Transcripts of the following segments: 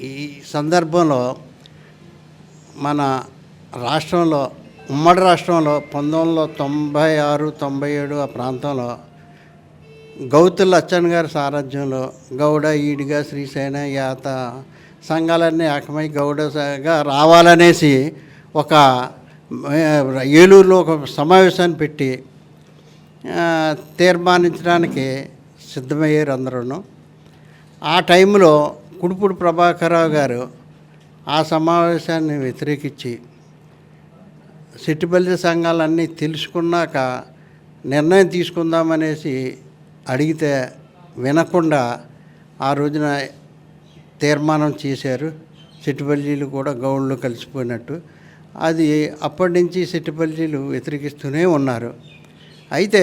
ఈ సందర్భంలో మన రాష్ట్రంలో ఉమ్మడి రాష్ట్రంలో పంతొమ్మిది వందల తొంభై ఆరు తొంభై ఏడు ఆ ప్రాంతంలో గౌతుల లచ్చన్ గారి సారథ్యంలో గౌడ ఈడిగా శ్రీశైన యాత సంఘాలన్నీ ఏకమై గౌడగా రావాలనేసి ఒక ఏలూరులో ఒక సమావేశాన్ని పెట్టి తీర్మానించడానికి సిద్ధమయ్యారు అందరూ ఆ టైంలో కుడుపుడు ప్రభాకరరావు గారు ఆ సమావేశాన్ని వ్యతిరేకించి సిట్టిపల్లి సంఘాలన్నీ తెలుసుకున్నాక నిర్ణయం తీసుకుందామనేసి అడిగితే వినకుండా ఆ రోజున తీర్మానం చేశారు. సిట్టిపల్లీలు కూడా గౌళ్ళు కలిసిపోయినట్టు. అది అప్పటి నుంచి సిట్టిపల్లీలు వ్యతిరేకిస్తూనే ఉన్నారు. అయితే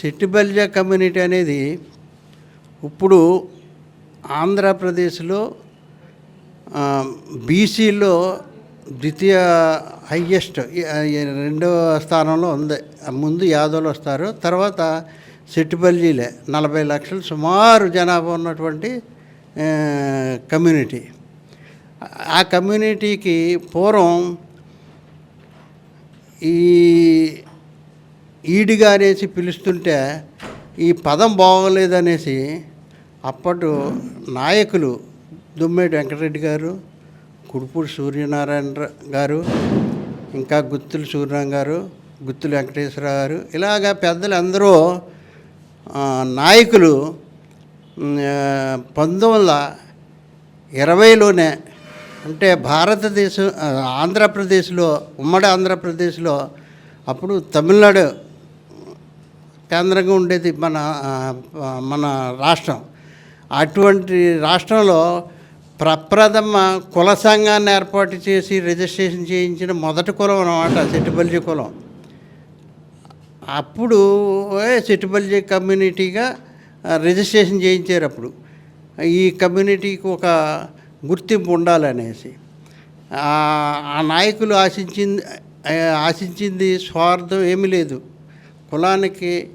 సిట్టిపల్లి కమ్యూనిటీ అనేది ఇప్పుడు ఆంధ్రప్రదేశ్లో బీసీలో ద్వితీయ హయ్యెస్ట్ రెండవ స్థానంలో ఉంది. ముందు యాదవులు వస్తారు. తర్వాత సెట్టిపల్లిలే నలభై లక్షలు సుమారు జనాభా ఉన్నటువంటి కమ్యూనిటీ. ఆ కమ్యూనిటీకి పూర్వం ఈ ఈడిగా అనేసి పిలుస్తుంటే ఈ పదం బాగోలేదనేసి అప్పటి నాయకులు దుమ్మేటి వెంకటరెడ్డి గారు కుడుపూడి సూర్యనారాయణ గారు ఇంకా గుత్తుల సూర్యనారాయణ గారు గుత్తుల వెంకటేశ్వర గారు ఇలాగా పెద్దలు అందరూ నాయకులు పంతొమ్మిది వందల ఇరవైలోనే అంటే భారతదేశం ఆంధ్రప్రదేశ్లో ఉమ్మడి ఆంధ్రప్రదేశ్లో అప్పుడు తమిళనాడు కేంద్రంగా ఉండేది మన మన రాష్ట్రం. అటువంటి రాష్ట్రంలో ప్రప్రథమ కుల సంఘాన్ని ఏర్పాటు చేసి రిజిస్ట్రేషన్ చేయించిన మొదటి కులం అనమాట సెట్టుబల్జీ కులం. అప్పుడు సెట్టుబల్జీ కమ్యూనిటీగా రిజిస్ట్రేషన్ చేయించారు అప్పుడు. ఈ కమ్యూనిటీకి ఒక గుర్తింపు ఉండాలనేసి. ఆ నాయకులు ఆశించింది ఆశించింది స్వార్థం ఏమీ లేదు. కులానికి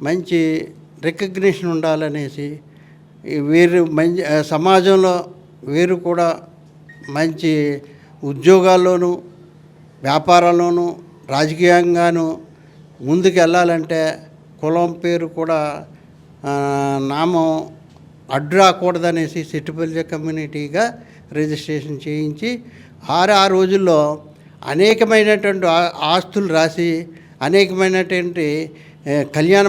మంచి రికగ్నిషన్ ఉండాలనేసి వీరు మంచి సమాజంలో వీరు కూడా మంచి ఉద్యోగాల్లోనూ వ్యాపారాల్లోనూ రాజకీయంగాను ముందుకు వెళ్ళాలంటే కులం పేరు కూడా నామం అడ్డు రాకూడదనేసి సిట్టుపల్లి కమ్యూనిటీగా రిజిస్ట్రేషన్ చేయించి ఆరు ఆ రోజుల్లో అనేకమైనటువంటి ఆస్తులు రాసి అనేకమైనటువంటి కళ్యాణ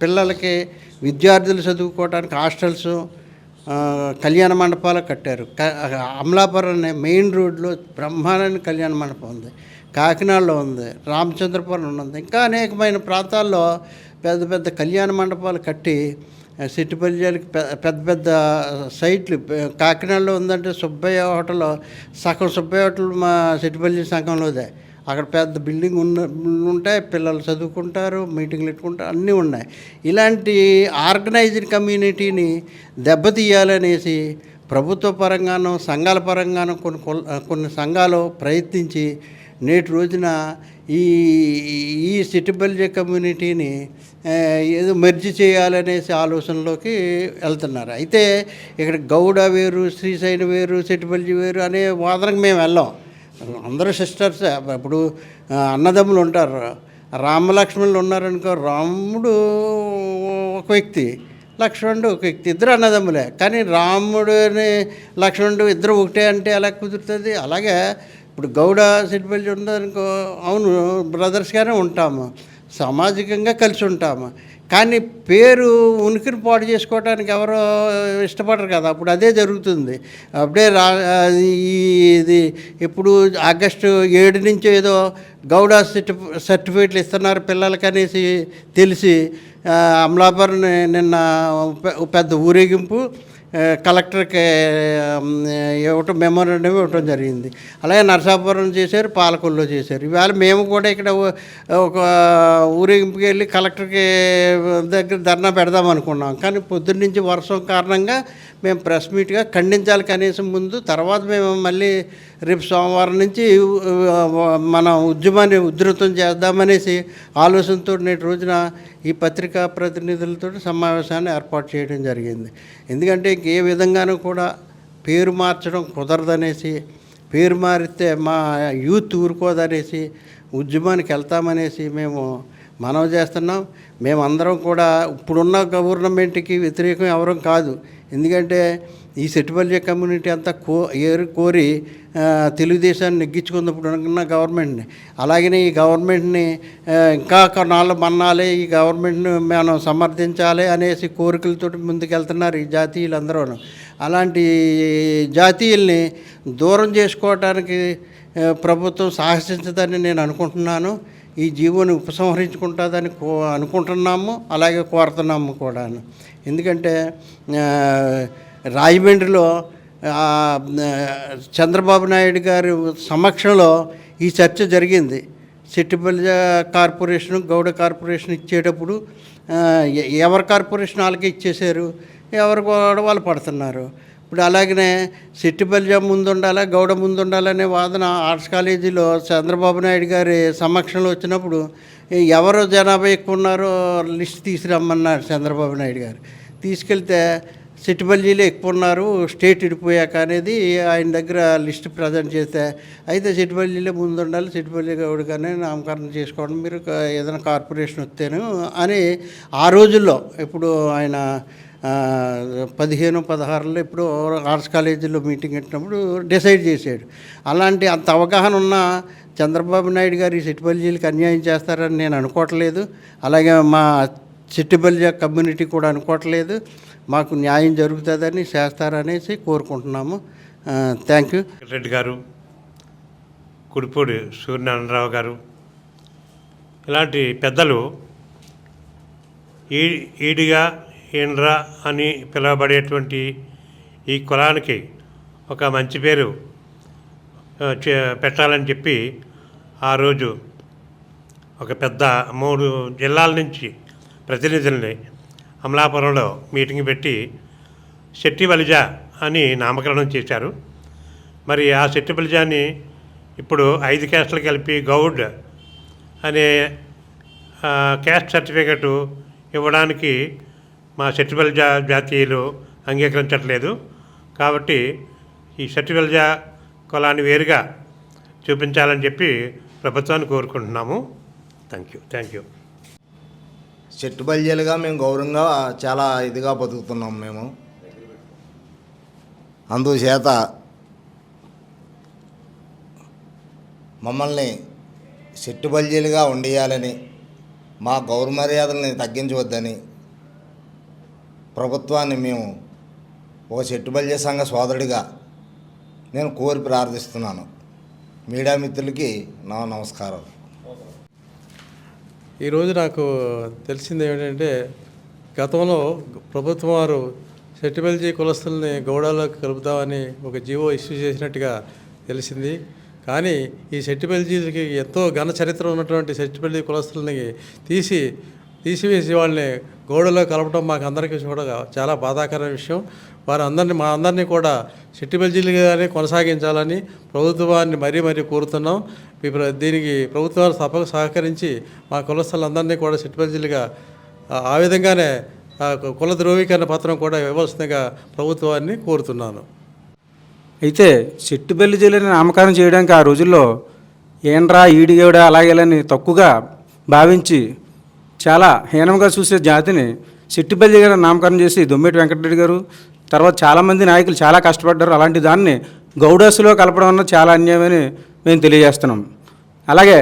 పిల్లలకి విద్యార్థులు చదువుకోవడానికి హాస్టల్స్ కళ్యాణ మండపాలు కట్టారు. అమలాపురం అనే మెయిన్ రోడ్లో బ్రహ్మాండమైన కళ్యాణ మండపం ఉంది. కాకినాడలో ఉంది. రామచంద్రపురం ఉంది. ఇంకా అనేకమైన ప్రాంతాల్లో పెద్ద పెద్ద కళ్యాణ మండపాలు కట్టి ఆ, సిట్టిపల్లికి పెద్ద పెద్ద సైట్లు కాకినాడలో ఉందంటే సుబ్బయ్య హోటల్ సగం సుబ్బయ్య హోటల్ మా సిట్టిపల్లి సంఘంలోదే. అక్కడ పెద్ద బిల్డింగ్ ఉన్న ఉంటాయి పిల్లలు చదువుకుంటారు మీటింగ్లు పెట్టుకుంటారు అన్నీ ఉన్నాయి. ఇలాంటి ఆర్గనైజ్డ్ కమ్యూనిటీని దెబ్బతీయాలనేసి ప్రభుత్వ పరంగానూ సంఘాల పరంగాను కొన్ని కొన్ని సంఘాలు ప్రయత్నించి నేటి రోజున ఈ ఈ సిటిబల్జే కమ్యూనిటీని ఏదో మెర్జి చేయాలనేసి ఆలోచనలోకి వెళ్తున్నారు. అయితే ఇక్కడ గౌడ వేరు శ్రీశైన వేరు సిటిబల్జీ వేరు అనే వాదనకు మేము వెళ్ళాం. అందరూ సిస్టర్స్ ఇప్పుడు అన్నదమ్ములు ఉంటారు. రామలక్ష్మణులు ఉన్నారనుకో రాముడు ఒక వ్యక్తి లక్ష్మణుడు ఒక వ్యక్తి ఇద్దరు అన్నదమ్ములే. కానీ రాముడుని లక్ష్మణుడు ఇద్దరు ఒకటే అంటే ఎలా కుదురుతుంది? అలాగే ఇప్పుడు గౌడ సిట్బల్లి ఉన్నారనుకో అవును బ్రదర్స్గానే ఉంటాము. సామాజికంగా కలిసి ఉంటాము. కానీ పేరు ఉనికిని పాడు చేసుకోవడానికి ఎవరో ఇష్టపడరు కదా. అప్పుడు అదే జరుగుతుంది. అప్పుడే రా ఈ ఇది ఇప్పుడు ఆగస్టు ఏడు నుంచి ఏదో గౌడ సర్టి సర్టిఫికేట్లు ఇస్తున్నారు పిల్లలకి అనేసి తెలిసి అమలాపురం నిన్న పెద్ద ఊరేగింపు కలెక్టర్కి ఇవ్వటం మెమోరండం ఇవ్వటం జరిగింది. అలాగే నరసాపురం చేశారు పాలకొల్లో చేశారు. ఇవాళ మేము కూడా ఇక్కడ ఒక ఊరేగింపుకి వెళ్ళి కలెక్టర్కి దగ్గర ధర్నా పెడదాం అనుకున్నాం. కానీ పొద్దున్న నుంచి వర్షం కారణంగా మేము ప్రెస్ మీట్గా ఖండించాలి కనీసం ముందు తర్వాత మేము మళ్ళీ రేపు సోమవారం నుంచి మన ఉద్యమాన్ని ఉధృతం చేద్దామనేసి ఆలోచనతో నేటి రోజున ఈ పత్రికా ప్రతినిధులతో సమావేశాన్ని ఏర్పాటు చేయడం జరిగింది. ఎందుకంటే ఏ విధంగానూ కూడా పేరు మార్చడం కుదరదనేసి పేరు మారితే మా యూత్ ఊరుకోదనేసి ఉద్యమానికి వెళ్తామనేసి మేము మనవి చేస్తున్నాం. మేమందరం కూడా ఇప్పుడున్న గవర్నమెంట్కి వ్యతిరేకం ఎవరం కాదు. ఎందుకంటే ఈ సెట్టుపల్లి కమ్యూనిటీ అంతా కో ఏరు కోరి తెలుగుదేశాన్ని నెగ్గించుకున్నప్పుడు ఉన్న గవర్నమెంట్ని. అలాగనే ఈ గవర్నమెంట్ని ఇంకా నాళ్ళు మన్నాలి ఈ గవర్నమెంట్ని మనం సమర్థించాలి అనేసి కోరికలతో ముందుకెళ్తున్నారు ఈ జాతీయులందరూ అలాంటి జాతీయుల్ని దూరం చేసుకోవటానికి ప్రభుత్వం సాహసించదని నేను అనుకుంటున్నాను. ఈ జీవోని ఉపసంహరించుకుంటుందని కో అనుకుంటున్నాము అలాగే కోరుతున్నాము కూడా ఎందుకంటే రాజమండ్రిలో చంద్రబాబు నాయుడు గారి సమక్షంలో ఈ చర్చ జరిగింది. సిట్టిపల్లి కార్పొరేషన్ గౌడ కార్పొరేషన్ ఇచ్చేటప్పుడు ఎవరి కార్పొరేషన్ వాళ్ళకి ఇచ్చేశారు? ఎవరు కూడా వాళ్ళు పడుతున్నారు. ఇప్పుడు అలాగనే సిట్టిబల్జా ముందు ఉండాలా గౌడ ముందు ఉండాలనే వాదన ఆర్ట్స్ కాలేజీలో చంద్రబాబు నాయుడు గారి సమక్షంలో వచ్చినప్పుడు ఎవరు జనాభా ఎక్కువ ఉన్నారో లిస్ట్ తీసుకురమ్మన్నారు చంద్రబాబు నాయుడు గారు. తీసుకెళ్తే సిట్టిపల్లిలో ఎక్కువ ఉన్నారు స్టేట్ ఇడిపోయాక అనేది ఆయన దగ్గర లిస్ట్ ప్రజెంట్ చేస్తే అయితే సిట్టిపల్లిలో ముందు ఉండాలి సిట్టిపల్లి గౌడ్ నామకరణం చేసుకోవడం మీరు ఏదైనా కార్పొరేషన్ వస్తేను అని ఆ రోజుల్లో ఇప్పుడు ఆయన పదిహేను పదహారులో ఇప్పుడు ఆర్ట్స్ కాలేజీలో మీటింగ్ పెట్టినప్పుడు డిసైడ్ చేశాడు. అలాంటి అంత అవగాహన ఉన్న చంద్రబాబు నాయుడు గారు ఈ సిట్టిబల్జీలకు అన్యాయం చేస్తారని నేను అనుకోవట్లేదు. అలాగే మా సిట్టిబల్జా కమ్యూనిటీ కూడా అనుకోవట్లేదు. మాకు న్యాయం జరుగుతుందని చేస్తారనేసి కోరుకుంటున్నాము. Thank you. రెడ్డి గారు కుడిపూడి సూర్యనారాయణరావు గారు ఇలాంటి పెద్దలు ఈ ఈడిగా హీన్రా అని పిలువబడేటువంటి ఈ కులానికి ఒక మంచి పేరు చే- పెట్టాలని చెప్పి ఆ రోజు ఒక పెద్ద మూడు జిల్లాల నుంచి ప్రతినిధుల్ని అమలాపురంలో మీటింగ్ పెట్టి శెట్టి బలిజ అని నామకరణం చేశారు. మరి ఆ శెట్టి బలిజాని ఇప్పుడు ఐదు క్యాస్టులు కలిపి గౌడ్ అనే క్యాస్ట్ సర్టిఫికెట్ ఇవ్వడానికి మా శెట్టిబల్ జా జాతీయులు అంగీకరించట్లేదు. కాబట్టి ఈ శెట్టిబల్ కులాన్ని వేరుగా చూపించాలని చెప్పి ప్రభుత్వాన్ని కోరుకుంటున్నాము. Thank you thank you. చెట్టు బల్జీలుగా మేము గౌరవంగా చాలా ఇదిగా బతుకుతున్నాం మేము. అందుచేత మమ్మల్ని చెట్టుబల్జీలుగా ఉండేయాలని మా గౌరవ మర్యాదల్ని తగ్గించవద్దని ప్రభుత్వాన్ని మేము ఒక చెట్టుబల్య సంఘ సోదరుడిగా నేను కోరి ప్రార్థిస్తున్నాను. మీడియా మిత్రులకి నా నమస్కారం. ఈరోజు నాకు తెలిసింది ఏమిటంటే గతంలో ప్రభుత్వం వారు సెట్టిబెల్జీ కులస్తుల్ని గౌడాలోకి కలుపుతామని ఒక జీవో ఇష్యూ చేసినట్టుగా తెలిసింది. కానీ ఈ చెట్టుబల్జీకి ఎంతో ఘన చరిత్ర ఉన్నటువంటి సెట్టిబెల్జీ కులస్తుల్ని తీసి తీసివేసి వాళ్ళని గోడలో కలపడం మాకు అందరికీ కూడా చాలా బాధాకరమైన విషయం. వారు అందరినీ మా అందరినీ కూడా సెట్టిబెల్జీలుగానే కొనసాగించాలని ప్రభుత్వాన్ని మరీ మరీ కోరుతున్నాం. ఇప్పుడు దీనికి ప్రభుత్వాలు తప్పక సహకరించి మా కులస్థలందరినీ కూడా సెట్టిబెల్జీలుగా ఆ- ఆ విధంగానే కుల ధృవీకరణ పత్రం కూడా ఇవ్వాల్సిందిగా ప్రభుత్వాన్ని కోరుతున్నాను. అయితే చెట్టుబెల్లి జిల్లాని నామకరణం చేయడానికి ఆ రోజుల్లో ఏంట్రా ఈడిగేవుడా అలాగేలని తక్కువగా భావించి చాలా హీనంగా చూసే జాతిని సిట్టిపల్లి గారు నామకరణం చేసి దొమ్మేటి వెంకటరెడ్డి గారు తర్వాత చాలామంది నాయకులు చాలా కష్టపడ్డారు. అలాంటి దాన్ని గౌడాసులో కలపడం అన్నది చాలా అన్యాయమని మేము తెలియజేస్తున్నాం. అలాగే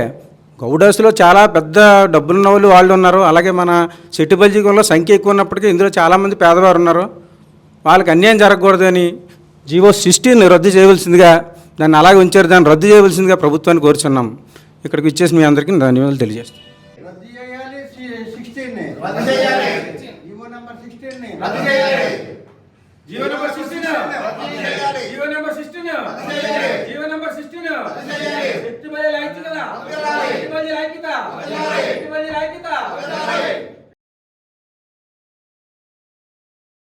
గౌడాసులో చాలా పెద్ద డబ్బులున్న వాళ్ళు వాళ్ళు ఉన్నారు. అలాగే మన చెట్టుబల్జీ సంఖ్య ఎక్కువ ఉన్నప్పటికీ ఇందులో చాలామంది పేదవారు ఉన్నారు. వాళ్ళకి అన్యాయం జరగకూడదని జీవో సిక్స్టీన్ రద్దు చేయవలసిందిగా దాన్ని అలాగే ఉంచారు. దాన్ని రద్దు చేయవలసిందిగా ప్రభుత్వాన్ని కోరుచున్నాం. ఇక్కడికి ఇచ్చేసి మీ అందరికీ ధన్యవాదాలు తెలియజేస్తాను రద్దు చేయాలి. జీవో నంబర్ 16 ని. రద్దు చేయాలి. జీవో నంబర్ 16 రద్దు చేయాలి. జీవో నంబర్ 16 రద్దు చేయాలి. జీవో నంబర్ 16 రద్దు చేయాలి. శక్తి కదా రద్దు చేయాలి. శక్తి బలి లైకిత రద్దు